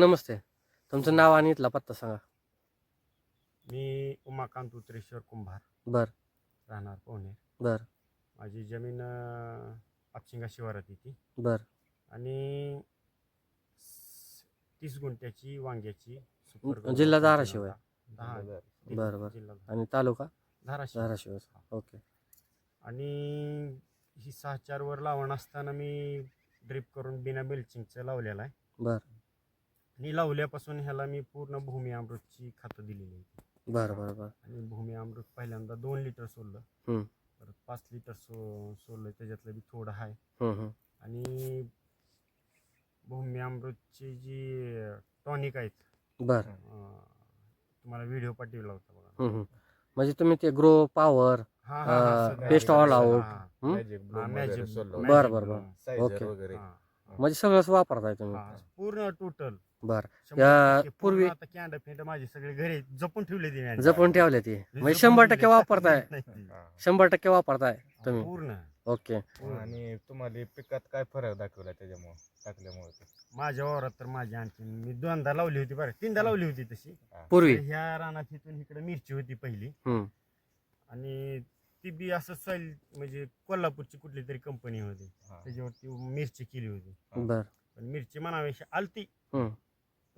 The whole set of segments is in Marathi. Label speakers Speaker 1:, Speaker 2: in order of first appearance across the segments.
Speaker 1: नमस्ते. तुमचं नाव आणि इथला पत्ता सांगा.
Speaker 2: मी उमाकांत उतरेश्वर कुंभार.
Speaker 1: बर.
Speaker 2: राहणार पोहणे
Speaker 1: बर.
Speaker 2: माझी जमीन आपशिंगा शिवारात येते.
Speaker 1: बर.
Speaker 2: आणि स- तीस गुंठ्याची वांग्याची सुपर
Speaker 1: जिल्हा धाराशिव आहे.
Speaker 2: दहा
Speaker 1: बरं, बरं.
Speaker 2: जिल्हा
Speaker 1: आणि तालुका?
Speaker 2: धाराशिव.
Speaker 1: धाराशिव. ओके.
Speaker 2: आणि ही सहा चार वर लावण असताना मी ड्रिप करून बिना बेल्चिंगचं लावलेलं आहे.
Speaker 1: बर.
Speaker 2: आणि लावल्यापासून ह्याला मी पूर्ण भूमी अमृतची खातं दिलेली आहे
Speaker 1: बर बर बर
Speaker 2: आणि भूमी अमृत पहिल्यांदा दोन लिटर सोडलं
Speaker 1: हम्म.
Speaker 2: परत पाच लिटर सो सोडलं त्याच्यातलं बी थोडं आहे
Speaker 1: हम्म, हम्म.
Speaker 2: आणि भूमी अमृतची जी टॉनिक आहेत
Speaker 1: बर
Speaker 2: अं, तुम्हाला व्हिडिओ पाठवला होता बघा
Speaker 1: हम्म, हम्म. म्हणजे तुम्ही ते ग्रो पॉवर
Speaker 2: हा
Speaker 1: all out. हम्म?
Speaker 3: मॅजिक
Speaker 2: हा, magic-
Speaker 3: वगैरे सोडलं.
Speaker 2: magic
Speaker 1: बरं, बरं,
Speaker 2: bloom.
Speaker 1: बरं. ओके.
Speaker 3: वगैरे
Speaker 2: हा,
Speaker 1: म्हणजे सगळंच वापरताय तुम्ही
Speaker 2: हा. पूर्ण टोटल
Speaker 1: बर. या पूर्वी-
Speaker 2: आता कॅन्ड फेंड माझे सगळे घरी जपून ठेवले ती मी.
Speaker 1: जपून ठेवले ती. म्हणजे शंभर टक्के. वापरताय.
Speaker 3: हा.
Speaker 1: शंभर टक्के वापरताय तुम्ही.
Speaker 2: पूर्ण.
Speaker 1: ओके.
Speaker 2: पूर्ण.
Speaker 3: आणि तुम्हाला पिकात काय फरक दाखवला त्याच्यामुळे टाकल्यामुळे ते?
Speaker 2: माझ्या वावरात तर माझी आणखी मी दोनदा लावली होती बरं. तीनदा लावली होती तशी.
Speaker 1: पूर्वी?
Speaker 2: तर ह्या रानात इथून इकडे मिरची होती पहिली.
Speaker 1: हम्म.
Speaker 2: आणि ती बी असं सॉईल म्हणजे कोल्हापूरची कुठली तरी कंपनी होती.
Speaker 3: हा.
Speaker 2: त्याच्यावरती मिरची केली होती.
Speaker 1: बर.
Speaker 2: पण मिरची म्हणावीशी आलती.
Speaker 1: हम्म.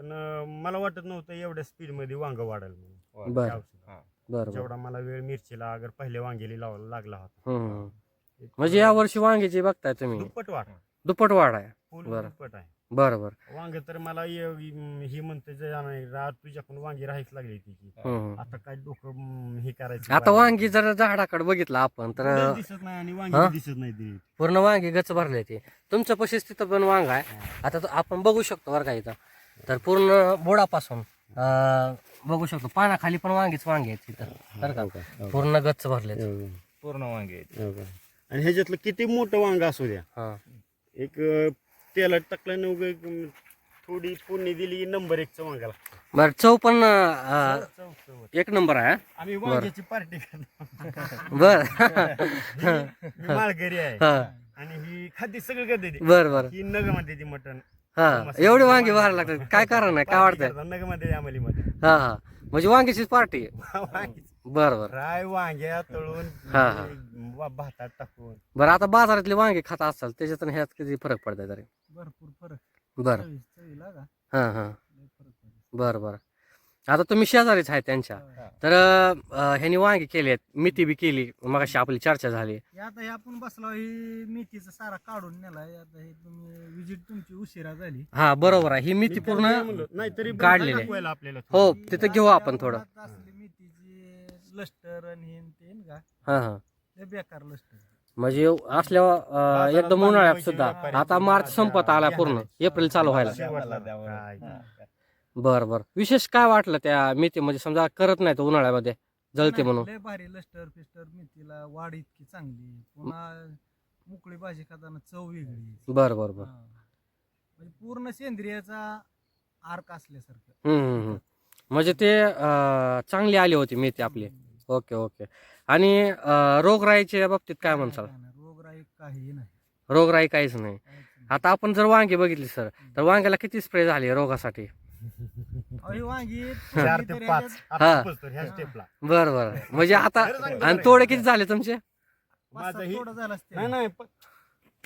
Speaker 2: पण अं, मला वाटत नव्हतं एवढ्या स्पीडमध्ये वांग वाढेल म्हणून.
Speaker 1: बर.
Speaker 2: त्या औषधात.
Speaker 3: हा.
Speaker 1: बर बर.
Speaker 2: जेवढा मला वेळ मिरचीला अगर पहिल्या वांग्याला लाव लागला होता.
Speaker 1: हम्म, हम्म.
Speaker 2: इतकं
Speaker 1: म्हणजे या वर्षी वांग्याची बघताय तुम्ही.
Speaker 2: दुप्पट वाढ.
Speaker 1: दुप्पट वाढ आहे.
Speaker 2: फुल
Speaker 1: बरं.
Speaker 2: दुप्पट आहे.
Speaker 1: बर बर.
Speaker 2: वांग तर मला ये- ही म्हणते जे तुझ्याकडून वांगी राहायच लागली तिची
Speaker 1: हम्म.
Speaker 2: आता काय डोकं हम्म, हे करायचं
Speaker 1: आता वांगी जर झाडाकडे बघितलं आपण तर
Speaker 2: दिसत नाही आणि
Speaker 1: हा?
Speaker 2: वांगी दिसत नाही ती.
Speaker 1: पूर्ण वांगी गच भरले ते तुमचं पशीच तिथं पण वांग आहे. आता तो आपण बघू शकतो बरं का इथं. तर पूर्ण बुडापासून अं, बघू शकतो. पानाखाली पण वांगीच वांगे आहेत तिथं. बरं का? पूर्ण गच्च भरले
Speaker 3: पूर्ण वांगे आहेत.
Speaker 2: आणि ह्याच्यातलं किती मोठं वांग असू द्या?
Speaker 1: हा.
Speaker 2: एक अं, तेलात टाकलं उग थोडी पुण्य दिली की नंबर एकचं वांगाला
Speaker 1: बरं चव पण अं. एक नंबर आहे
Speaker 2: आम्ही वांग्याची पार्टी
Speaker 1: बर.
Speaker 2: मी माळकरी आहे.
Speaker 1: हा.
Speaker 2: आणि ही खाद्य सगळं करते ती.
Speaker 1: बर बर.
Speaker 2: ही नगमध्ये ती मटण.
Speaker 1: हा एवढी वांगी भरायला लागतात. काय कारण आहे काय वाटतंय?
Speaker 2: नगमध्ये अंमली मध्ये.
Speaker 1: हा हा. म्हणजे वांगीचीच पार्टी बर बर.
Speaker 2: राय वांग्या तळून
Speaker 1: हा, हा.
Speaker 2: भातात टाकून.
Speaker 1: बरं आता बाजारातले वांगे खात असाल त्याच्यातून ह्यात किती फरक पडतंय तरी?
Speaker 2: भरपूर फरक.
Speaker 1: बर.
Speaker 2: चवीला का?
Speaker 1: हा हा. बर बर. आता तुम्ही शेजारीच आहे त्यांच्या.
Speaker 2: हा.
Speaker 1: तर अं, ह्यांनी वांगे केले मेथी बी केली मग आपली चर्चा झाली.
Speaker 4: हे आता हे आपण बसलो ही मेथीचा सारा काढून नेलाय आता हे तुम्ही विजिट तुमची उशिरा झाली.
Speaker 1: हा बरोबर आहे. ही
Speaker 2: मी
Speaker 1: मेथी
Speaker 2: तर
Speaker 1: पूर्ण
Speaker 2: नाही म्हणलो. नाही तरी
Speaker 1: काढलेली आहे.
Speaker 2: दाखवायला आपल्याला
Speaker 1: हो. तिथं घेऊ आपण थोडं.
Speaker 4: उन्हात असली मेथीची लष्टर आणि हे न ते न का?
Speaker 1: हा हा.
Speaker 4: हे बेकार लष्टर
Speaker 1: म्हणजे असल्या अं, एकदम उन्हाळ्यात सुद्धा. आता मार्च संपत आला पूर्ण. एप्रिल चालू व्हायला.
Speaker 2: शेवटला काय.
Speaker 1: बर बर. विशेष काय वाटलं त्या मेथी? म्हणजे समजा करत नाही तो उन्हाळ्यामध्ये जळते म्हणून.
Speaker 4: लय भारी लष्टर फिस्टर मेथीला वाढ इतकी चांगली. पुन्हा मोकळी भाजी खाताना चव वेगळी.
Speaker 1: बर बर बर.
Speaker 4: हा. म्हणजे पूर्ण सेंद्रियाचा आर्क असल्यासारखं.
Speaker 1: हम्म, हम्म, हम्म. म्हणजे ते अं, चांगली आली होती मेथी आपली. Okay okay. आणि अं, रोगराईच्या बाबतीत काय म्हणसाल
Speaker 4: नाही, रोगराई काही नाही.
Speaker 1: रोगराई काहीच नाही.
Speaker 4: काहीच नाही.
Speaker 1: आता आपण जर वांगी बघितली सर तर वांग्याला किती स्प्रे झाली रोगासाठी?
Speaker 4: अहो, वांगी
Speaker 2: चार
Speaker 4: तरी
Speaker 2: ते पाच.
Speaker 4: ह्याच्यात
Speaker 1: हा.
Speaker 2: आपण पोचतो ह्या स्टेपला
Speaker 1: बर बर. म्हणजे आता आणि तोडे किती झाले तुमचे?
Speaker 4: पाच
Speaker 2: माझं
Speaker 4: सात तोडं झालं असते
Speaker 2: नाही प-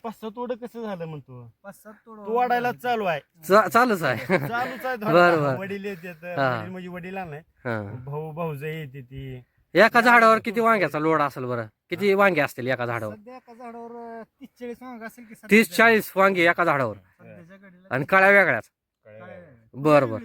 Speaker 2: पाच सहा तोडं कसं झालं म्हणतो?
Speaker 4: पाच सात तोडं
Speaker 2: तू वाढायला चालू आहे.
Speaker 1: चा- चालूच आहे.
Speaker 2: चालूच आहे
Speaker 1: बरं. बरं.
Speaker 2: वडील येतात
Speaker 1: हा.
Speaker 2: वडील म्हणजे वडील नाही
Speaker 1: हा.
Speaker 2: भाऊ भाऊज येते ती.
Speaker 1: एका झाडावर किती वांग्याचा लोड असेल बरं? किती वांगे असतील एका झाडावर?
Speaker 4: सध्या एका झाडावर अं, तीस चाळीस वांग असेल की
Speaker 1: तीस
Speaker 4: सध्याच्या-
Speaker 1: चाळीस वांगे एका झाडावर.
Speaker 4: सध्याच्या घडीला
Speaker 1: आणि कळ्या वेगळ्याच.
Speaker 4: काय?
Speaker 1: बर बर.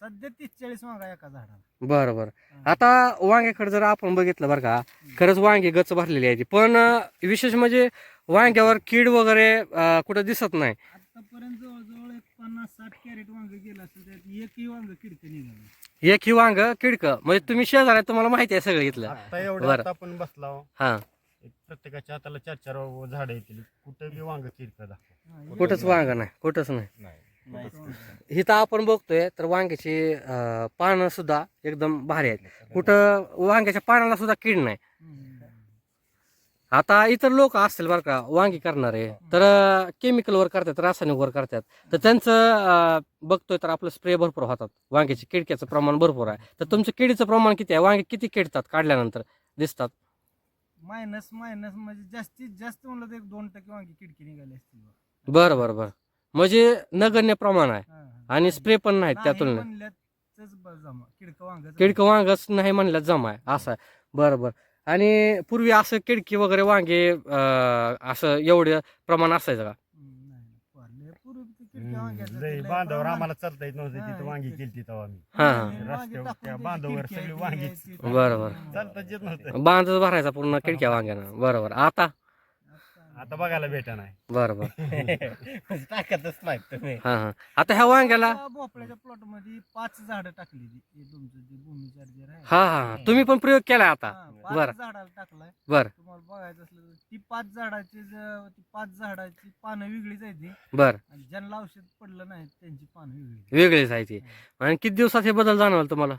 Speaker 4: सध्या तीस चाळीस वांगा एका झाडाला.
Speaker 1: बर बर. आता वांग्याकडे जर आपण बघितलं बरं का खरंच वांगे गच भरलेली आहे ती. पण अं, विशेष म्हणजे वांग्यावर कीड वगैरे अं, कुठं दिसत नाही.
Speaker 4: आतापर्यंत जवळजवळ एक पन्नास साठ कॅरेट वांग गेलं असेल त्यात एकही वांग किडकं निघालं
Speaker 1: एक ही वांग किडक म्हणजे तुम्ही शेजार आहे तुम्हाला माहिती आहे सगळं इथलं.
Speaker 2: आता एवढं
Speaker 1: बरं.
Speaker 2: आता आपण बसला
Speaker 1: हा.
Speaker 2: प्रत्येकाच्या हाताला चार चार झाड येतील. कुठं बी वांग किरकं दाखव.
Speaker 1: कुठंच वांग नाही. कुठंच नाही.
Speaker 3: नाही.
Speaker 1: इथं आपण बघतोय तर वांग्याची पानं सुद्धा एकदम भारी आहेत. कुठं वांग्याच्या पानाला सुद्धा कीड नाही. आता इतर लोक असतील बरं का वांगी करणारे तर केमिकलवर करतात रासायनिकवर करतात. तर त्यांचं बघतोय तर आपलं स्प्रे भरपूर होतात. वांग्याची किडक्याचं प्रमाण भरपूर आहे. तर तुमचं किडीचं प्रमाण किती आहे? वांगे किती किडतात काढल्यानंतर दिसतात?
Speaker 4: मायनस मायनस म्हणजे जास्तीत जास्त म्हणलं तर एक दोन टक्के वांगी किडकी निघाली असतील.
Speaker 1: बरं बरं बरं. म्हणजे नगण्य प्रमाण आहे. आणि स्प्रे पण नाहीत त्या
Speaker 4: नाही
Speaker 1: तुलनेत
Speaker 4: किडकं वांग
Speaker 1: किडकं वांगच नाही म्हणलं जमा आहे. असं आहे. बरं बरं. आणि पूर्वी असं किडकी वगैरे वांगे अं, असं एवढं प्रमाण असायचं का?
Speaker 2: लय बांधावर आम्हाला चालता येत नव्हतं.
Speaker 4: हा,
Speaker 2: तिथं वांगी केली तेव्हा आम्ही.
Speaker 1: हा, हा.
Speaker 2: रस्त्यावर त्या बांधावर सगळी वांगीच.
Speaker 1: बरं, बरं.
Speaker 2: चालताच येत नव्हतं.
Speaker 1: बांधच भरायचा पूर्ण किडक्या वांग्यानं. बरोबर आता?
Speaker 2: आता बघायला भेटा नाही
Speaker 1: बरोबर
Speaker 3: टाकतच नाही तुम्ही.
Speaker 1: हा हा. आता ह्या वांग्याला?
Speaker 4: आता भोपळ्याच्या प्लॉटमध्ये पाच झाडं टाकली. हे तुमचं जे भूमी चार्जर आहे.
Speaker 1: हा हा हा. तुम्ही पण प्रयोग केलाय आता.
Speaker 4: हा, पाच
Speaker 1: बरं.
Speaker 4: झाडाला टाकलाय.
Speaker 1: बर.
Speaker 4: तुम्हाला बघायचं असलं तर ती पाच झाडाची ज- ती पाच झाडाची पानं वेगळीच आहे ती.
Speaker 1: बर.
Speaker 4: आणि ज्यांना औषध पडलं नाही त्यांची पानं वेगळी.
Speaker 1: वेगळीच आहे ती. आणि किती दिवसात हे बदल जाणवल तुम्हाला?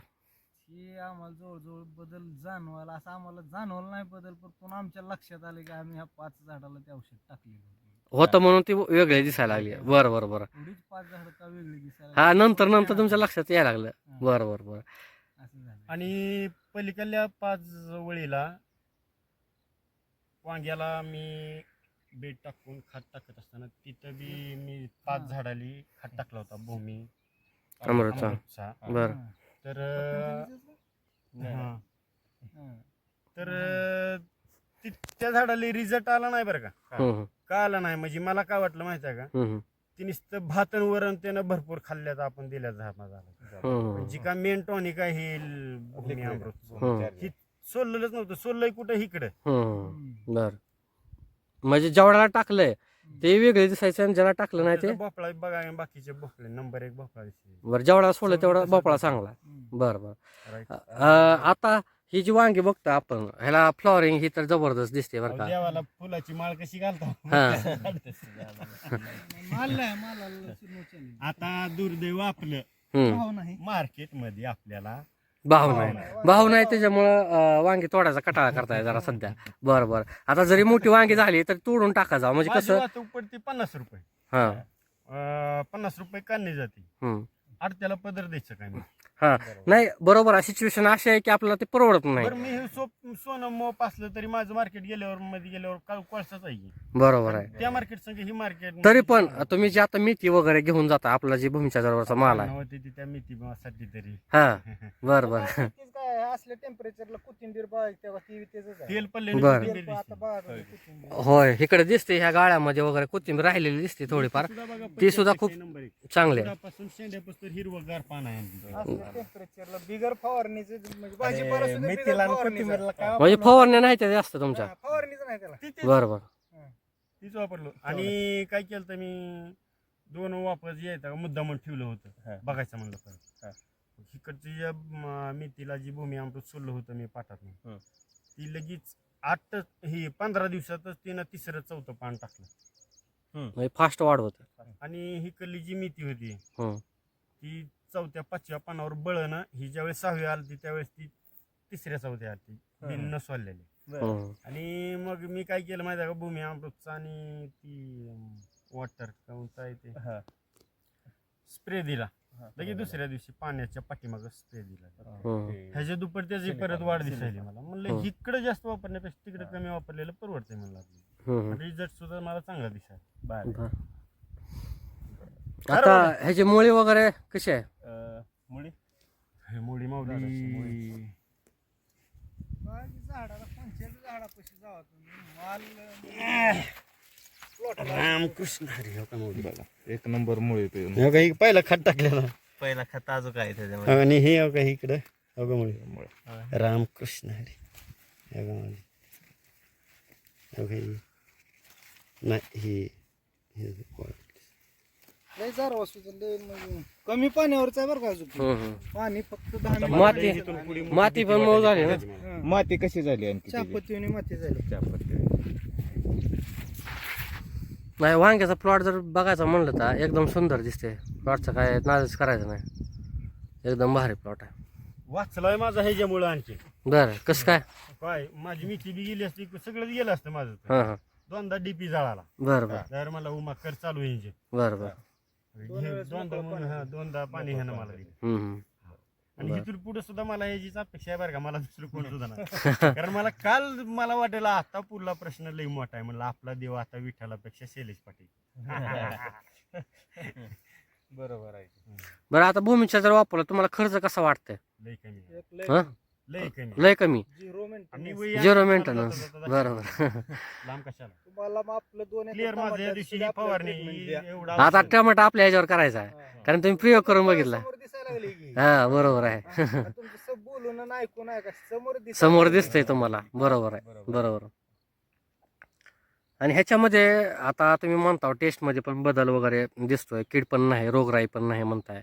Speaker 4: हे आम्हाला जवळजवळ बदल जाणवायला असं आम्हाला जाणवलं नाही बदल पण पुन्हा आमच्या लक्षात आलं की आम्ही ह्या पाच झाडाला ते औषध टाकलेलं होतं.
Speaker 1: होतं म्हणून ती वेगळी दिसायला लागली बरं बरं बरं
Speaker 4: पाच झाडं का वेगळी दिसायला
Speaker 1: हा. नंतर नंतर तुमच्या लक्षात यायला लागलं बरं बरं बरं
Speaker 4: असं झालं
Speaker 2: आणि पलीकडल्या पाच वळीला वांग्याला मी बेड टाकून खात टाकत असताना तिथं बी मी पाच. झाडाली खात टाकला होता भूमी
Speaker 1: अमृतचा.
Speaker 2: अमृतचा.
Speaker 1: बरं
Speaker 4: हा.
Speaker 2: तर? हा.
Speaker 4: हा.
Speaker 2: तर ती- त्या झाडाला रिझल्ट आला नाही बरं का?
Speaker 1: हम्म, हम्म,
Speaker 2: का आला नाही? म्हणजे मला काय वाटलं माहिती आहे का?
Speaker 1: हम्म,
Speaker 2: ती नुसतं भातन वरण त्यानं भरपूर खाल्ल्याचं आपण दिल्या झाला
Speaker 1: हम्म,
Speaker 2: पण जी. का मेन टॉनिक आहे हे भूमी अमृत. ही. सोललेलंच नव्हतं. सोललंय कुठं इकडं.
Speaker 1: हम्म,
Speaker 4: हम्म.
Speaker 1: बरं. म्हणजे जेवढ्याला टाकलंय ते वेगळे दिसायचे आणि ज्याला टाकलं नाही ते
Speaker 2: भोपळा बघा आणि बाकीचे भोपळे. नंबर एक भोपळा दिसते
Speaker 1: बरं जेवढा सोडलं तेवढा भोपळा चांगला. बरं बरं.
Speaker 2: Right.
Speaker 1: अं, आता ही जी वांगी बघतो आपण ह्याला फ्लॉरिंग ही तर जबरदस्त दिसते बरं का.
Speaker 2: देवाला फुलाची माळ कशी घालतो?
Speaker 1: हा.
Speaker 4: माल नाही.
Speaker 2: आता दुर्दैव आपलं.
Speaker 1: हम्म.
Speaker 4: भाव नाही.
Speaker 2: मार्केटमध्ये आपल्याला
Speaker 1: भाव नाही भाव नाही त्याच्यामुळं वांगी तोडायचा कटाळा करताय जरा सध्या. बरं बरं. आता जरी मोठी वांगी झाली तर तोडून टाका जाऊ. म्हणजे कसं?
Speaker 2: वाहतूक पडते पन्नास रुपये.
Speaker 1: हा.
Speaker 2: अं, पन्नास रुपये काढणे जाते.
Speaker 1: हम्म.
Speaker 2: आडत्याला पदर द्यायचं काय
Speaker 1: हा. नाही बरोबर आहे सिच्युएशन अशी आहे की आपल्याला ते परवडत नाही.
Speaker 2: बरं मी हे सोप सोनं मोप असलं तरी माझं मार्केट गेल्यावर मध्ये गेल्यावर काळ कोळसाच आहे.
Speaker 1: बरोबर आहे.
Speaker 2: त्या मार्केट संग ही मार्केट
Speaker 1: तरी पण तुम्ही जे आता मेथी वगैरे घेऊन जाता आपला जे भूमीच्या जवळचा माल आहे.
Speaker 2: होती ती त्या मेथीसाठी तरी.
Speaker 1: हा. बरं बरं.
Speaker 4: असल्या टेम्परेचरला कोथिंबीर बघ तेव्हा ती
Speaker 2: तेल पडले
Speaker 1: बरं.
Speaker 4: तेल आता बघा तुम्ही कोथिंबीर.
Speaker 1: होय इकडे दिसते ह्या गाळ्यामध्ये वगैरे कोथिंबीर राहिलेली दिसते थोडीफार. ती सुद्धा खूप चांगली आहे.
Speaker 2: पासून शेंड्यापासून हिरवगार पान आहे
Speaker 4: असल्या टेम्परेचरला बिगर फवारणीचं म्हणजे भाजीपाला सुद्धा बिगर
Speaker 3: मेथीला आणि
Speaker 4: फवारणीचं.
Speaker 3: कोथिंबीरला काय
Speaker 1: म्हणजे फवारण्या नाही त्या जास्त तुमच्या.
Speaker 4: हा, फवारणीचं नाही त्याला.
Speaker 2: ती- तीच- वापरलो. आणि काय केलं तर मी दोन वापर आहेत मुद्दा म्हणून ठेवलं
Speaker 3: हा.
Speaker 2: होतं बघायचं म्हणलं. परत. इकडची ज्या म- मेथीला जी भूमी अमृत सोडलं होतं मी पाठात
Speaker 3: हं.
Speaker 2: ती लगेच आठ ही पंधरा दिवसातच तिनं तिसरं चौथं पान टाकलं.
Speaker 1: म्हणजे फास्ट वाढ होत.
Speaker 2: आणि ही कल्ली जी मेथी होती
Speaker 1: हं.
Speaker 2: ती चौथ्या पाचव्या पानावर बळणं ही ज्यावेळेस सहावी आली त्यावेळेस ती तिसऱ्या चौथ्या आली बिन न सोडलेली आणि मग मी काय केलं माहिती आहे का भूमी अमृतचा आणि ती वॉटर कोणता आहे ते?
Speaker 3: हा.
Speaker 2: स्प्रे दिला. लगेच दुसऱ्या दिवशी पाण्याच्या पाठीमाग स्प्रे दिला.
Speaker 1: हं.
Speaker 2: ह्याच्या दुप्पट त्याची परत वाढ दिसायली मला. म्हणलं. इकडे जास्त वापरण्यापेक्षा तिकडे कमी वापरलेलं परवडतंय म्हणलं. रिझल्ट सुद्धा मला चांगला दिसाय
Speaker 1: बरं. आता ह्याचे मुळे वगैरे कसे आहे?
Speaker 3: मुळी?
Speaker 2: मुळी माऊली.
Speaker 4: बाकी झाडाला पंचायत झाडापाशी जावा तुम्ही. माल
Speaker 2: रामकृष्ण हरी हो का
Speaker 3: बघा एक नंबर मुळी पे
Speaker 2: हो का, ही पहिला खत टाकलेला
Speaker 3: पहिला खत अजून काय त्याच्यामध्ये
Speaker 2: आणि हे हो का इकडं हो का मुळी
Speaker 3: मुळे
Speaker 2: रामकृष्ण हरी हो का माऊली हो का ही नाही ही हे?
Speaker 4: लय म्हणजे कमी पाण्यावरच आहे बरं का अजून
Speaker 1: हं, हं.
Speaker 4: पाणी फक्त दहा
Speaker 1: माती माती पण मऊ झाली ना
Speaker 2: त्याची.
Speaker 4: हा.
Speaker 3: माती कशी झाली आणखी त्याची?
Speaker 4: चापत्तीने माती झाली
Speaker 3: चापत्ती.
Speaker 1: नाही वांग्याचा प्लॉट जर बघायचा म्हणलं तर एकदम सुंदर दिसते प्लॉटचं काय नाजच करायचं नाही. एकदम भारी प्लॉट आहे.
Speaker 2: वाचलाय माझा ह्याच्यामुळं आणखी.
Speaker 1: बरं कसं काय?
Speaker 2: काय माझी मिठी बी गेली असती सगळंच गेलं असतं माझं. तर.
Speaker 1: हां हां.
Speaker 2: दोनदा डीपी जळाला.
Speaker 1: बरं बरं.
Speaker 2: तर मला उमा कर चालू इंजिन.
Speaker 1: बरं बरं.
Speaker 2: दोनदा दोनदा पाणी ह्यानं मला दिलं.
Speaker 1: हम्म, हम्म.
Speaker 2: आणि
Speaker 1: बरं.
Speaker 2: इथून पुढे सुद्धा मला याचीच अपेक्षा आहे बरं का मला दुसरं कोण सुद्धा नाही. कारण मला काल मला वाटेल आता पुढला प्रश्न लई मोठा आहे म्हणलं आपला देव आता विठ्ठलापेक्षा शैलेश पाटील.
Speaker 3: बरोबर आहे.
Speaker 1: बरं आता भूमीच्या जर वापरला तुम्हाला खर्च कसा वाटतंय?
Speaker 2: लई कमी आहे.
Speaker 4: एक लय
Speaker 1: हा?
Speaker 2: लई कमी
Speaker 1: लय कमी.
Speaker 4: झिरो
Speaker 2: आणि
Speaker 4: मेंटेनन्स
Speaker 1: झिरो बरोबर.
Speaker 2: लांब कशाला?
Speaker 4: तुम्हाला मग आपलं दोन
Speaker 2: क्लिअर माझं या दिवशी ही फवारणी ही एवढा
Speaker 1: आता टमाटा आपल्या ह्याच्यावर करायचा आहे. कारण तुम्ही प्रयोग करून बघितला.
Speaker 4: लागली की.
Speaker 1: हा बरोबर आहे.
Speaker 4: हा, तुमचं सब बोलून आणि ऐकून आहे का? समोर.
Speaker 1: दिसतंय. तुम्हाला. बरोबर आहे
Speaker 3: बरोबर.
Speaker 1: बरोबर. आणि ह्याच्यामध्ये आता तुम्ही म्हणता टेस्टमध्ये पण बदल वगैरे दिसतोय. कीड पण नाही रोगराई पण नाही म्हणताय.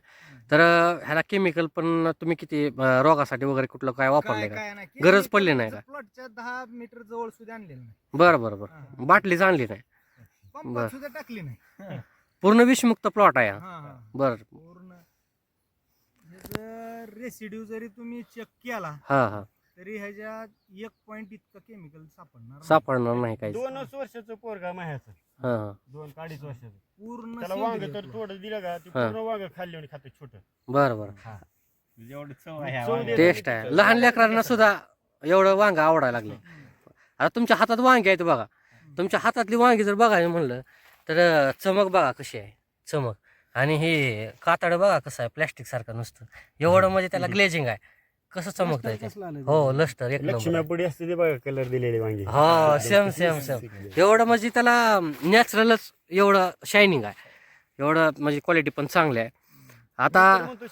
Speaker 1: तर अं, ह्याला केमिकल पण तुम्ही किती अं, रोगासाठी वगैरे कुठलं काय वापरले
Speaker 4: काय
Speaker 1: का?
Speaker 4: काय नाही.
Speaker 1: गरज पडली नाही का?
Speaker 4: प्लॉटच्या दहा मीटर जवळ सुद्धा आणलेलं नाही.
Speaker 1: बरं बरं बरं. बाटलीच आणली नाही. बर.
Speaker 4: सुद्धा टाकली नाही.
Speaker 1: पूर्ण विषमुक्त प्लॉट आहे हा.
Speaker 4: हा, हा.
Speaker 1: बरं.
Speaker 4: पूर्ण रेसिड्यू जरी तुम्ही चेक केला
Speaker 1: हा हा.
Speaker 4: तरी ह्याच्यात एक पॉइंट इतकं केमिकल सापडणार नाही.
Speaker 1: सापडणार नाही काही
Speaker 2: दोनच वर्षाचं पोरगा माह्याचं.
Speaker 1: हा हा.
Speaker 2: दोन अडीच वर्षाचं.
Speaker 4: पूर्ण
Speaker 2: त्याला वांग
Speaker 4: सेंद्रिय
Speaker 2: तर. थोडं दिलं का ते. पूर्ण वांग खाल्ली आणि खातं छोट.
Speaker 1: बरं बरं.
Speaker 3: एवढी चव
Speaker 2: चव
Speaker 3: आहे
Speaker 2: देत.
Speaker 1: टेस्ट आहे. लहान लेकरांना सुद्धा एवढं वांग आवडायला लागले. आता तुमच्या हातात वांगी आहेत बघा. तुमच्या हातातली वांगी जर बघायला म्हणलं तर अं, चमक बघा कशी आहे. चमक. आणि हे कातड बघा कसं आहे प्लॅस्टिक सारखं नुसतं. एवढं म्हणजे त्याला ग्लेजिंग आहे. कसं चमकत आहे हो लष्टर एक
Speaker 2: असते ते बघा कलर दिलेले वांगी.
Speaker 1: हा सेम सेम सेम एवढं म्हणजे त्याला नॅचरलच एवढं शायनिंग आहे. एवढं म्हणजे क्वालिटी पण चांगली आहे. आता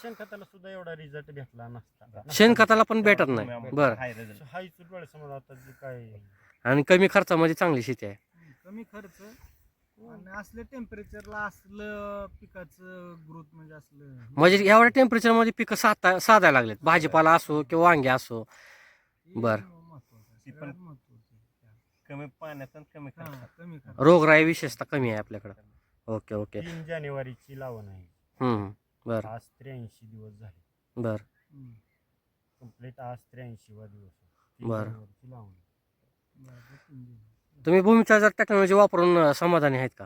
Speaker 2: शेणखताला सुद्धा एवढा रिझल्ट भेटला नसता.
Speaker 1: शेणखताला पण भेटत नाही. बरं.
Speaker 2: जे काय
Speaker 1: आणि कमी खर्चामध्ये चांगली शेती आहे.
Speaker 4: कमी खर्च. आणि असल्या टेम्परेचरला असलं पिकाचं ग्रोथ म्हणजे असलं
Speaker 1: म्हणजे एवढ्या टेम्परेचरमध्ये पिकं साधा साधायला लागलेत भाजीपाला असो किंवा वांगे असो
Speaker 4: हे
Speaker 1: बर.
Speaker 4: महत्वाचं आहे.
Speaker 3: ती पण-
Speaker 4: सगळ्यात महत्वाचं आहे.
Speaker 3: कमी पाण्यात आणि कमी
Speaker 4: हा,
Speaker 3: खर्चात.
Speaker 4: कमी
Speaker 1: रोगराई विशेषतः कमी आहे आपल्याकडं ओके ओके
Speaker 2: तीन जानेवारीची लावण आहे
Speaker 1: हम्म बर
Speaker 2: आज त्र्याऐंशी दिवस झाले
Speaker 1: बर
Speaker 4: हम्म.
Speaker 2: कंप्लीट आज त्र्याऐंशी वा दिवस आहे. तीन
Speaker 1: बरं.
Speaker 2: जानेवारीची लावण
Speaker 4: बरं, तीन दिवस.
Speaker 1: तुम्ही भूमीचा जर टेक्नॉलॉजी वापरून समाधानी आहेत का?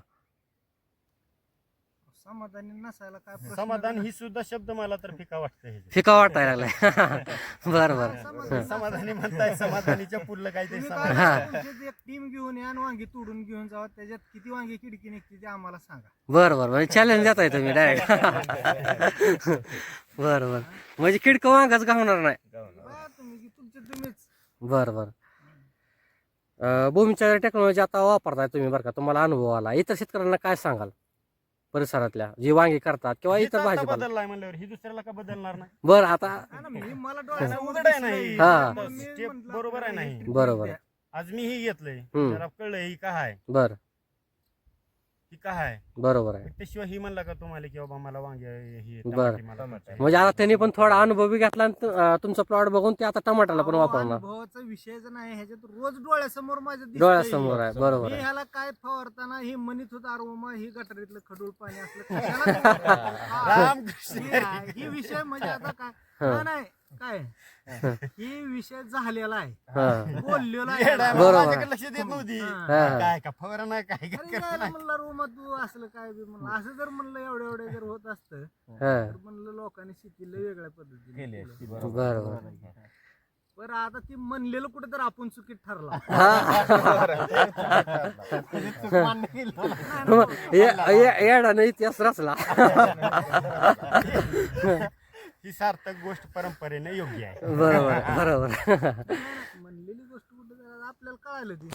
Speaker 4: समाधानी नसायला काय प्रश्न
Speaker 2: समाधान. ही सुद्धा शब्द मला तर फिका वाटतंय
Speaker 1: फिका वाटायला लागलाय. बर बर.
Speaker 4: समाधान
Speaker 2: समाधानी म्हणताय समाधानीच्या पुढलं काहीतरी
Speaker 4: तुम्ही
Speaker 2: समाधान.
Speaker 4: काय करा, तुमची एक टीम घेऊन या आणि वांगी तोडून घेऊन जावा त्याच्यात किती वांगी खिडकी निघते ते आम्हाला सांगा.
Speaker 1: बर बर. म्हणजे चॅलेंज देत आहे तुम्ही डायरेक्ट बर बर. म्हणजे किडकं वांगाच घावणार नाही.
Speaker 4: बा, तुम्ही की तुमचे तुम्हीच.
Speaker 1: बर बर. अं, भूमीच्या टेक्नॉलॉजी आता वापरताय तुम्ही बरं का. तुम्हाला अनुभव आला. इतर शेतकऱ्यांना काय सांगाल परिसरातल्या? जी वांगी करतात किंवा इतर भाजीपाला.
Speaker 2: बदललाय म्हणल्यावर. ही दुसऱ्याला का बदलणार नाही?
Speaker 1: बर आता
Speaker 4: हा
Speaker 2: नाही, उघड आहे Step बरोबर आहे
Speaker 4: आपल्याला
Speaker 2: ना
Speaker 4: ही
Speaker 2: ही.
Speaker 4: treatment
Speaker 1: बरोबर.
Speaker 2: आज मी ही घेतलंय.
Speaker 1: हम्म.
Speaker 2: जरा कळलं ही काय आहे.
Speaker 1: बर.
Speaker 2: ही काय आहे
Speaker 1: बरोबर आहे
Speaker 2: त्याशिवाय ही म्हणला का तुम्हाला की बाबा मला वांगे ही
Speaker 1: बरं.
Speaker 2: टमाटे मला
Speaker 3: टमाटे.
Speaker 2: खायचे.
Speaker 1: म्हणजे आता त्यांनी पण थोडा अनुभव घेतला आणि तु- अं, तुमचा प्लॉट बघून ते आता टमाटाला पण वापरणार
Speaker 4: अनुभवाचा विषयच नाही ह्याच्यात रोज डोळ्यासमोर माझ्या दिसतंय.
Speaker 1: डोळ्यासमोर आहे बरोबर
Speaker 4: मी
Speaker 1: आहे
Speaker 4: ह्याला काय फवारताना हे म्हणत होता अरोमा ही गटारीतलं खडूळ पाणी असलं कशाला हा.
Speaker 2: रामकृष्ण
Speaker 4: ही- ही विषय म्हणजे आता काय
Speaker 1: हा.
Speaker 4: नाही काय? ही विषय झालेला आहे.
Speaker 1: हा.
Speaker 4: बोललेला
Speaker 2: येडा आहे,
Speaker 4: आहे
Speaker 1: बरोबर.
Speaker 2: माझ्याकडे लक्ष देत नव्हती.
Speaker 4: हा.
Speaker 2: काय का फवारा नाही काय
Speaker 4: अरे
Speaker 2: काय
Speaker 4: यायला म्हणलं रोमा तू असलं काय बी म्हणलं. असं जर म्हणलं एवढे एवढे जर होत असतं
Speaker 1: हा.
Speaker 4: तर म्हणलं लोकांनी शेतीला वेगळ्या पद्धतीने
Speaker 3: केली
Speaker 1: बरोबर.
Speaker 4: बरं आता ती म्हणलेलं कुठे तर आपण चुकीत ठरला.
Speaker 1: येडा इतिहास रचला.
Speaker 2: ही सार्थक गोष्ट परंपरेने योग्य आहे.
Speaker 1: बरोबर बरोबर.
Speaker 4: म्हणलेली गोष्ट कुठे आपल्याला कळालं ती.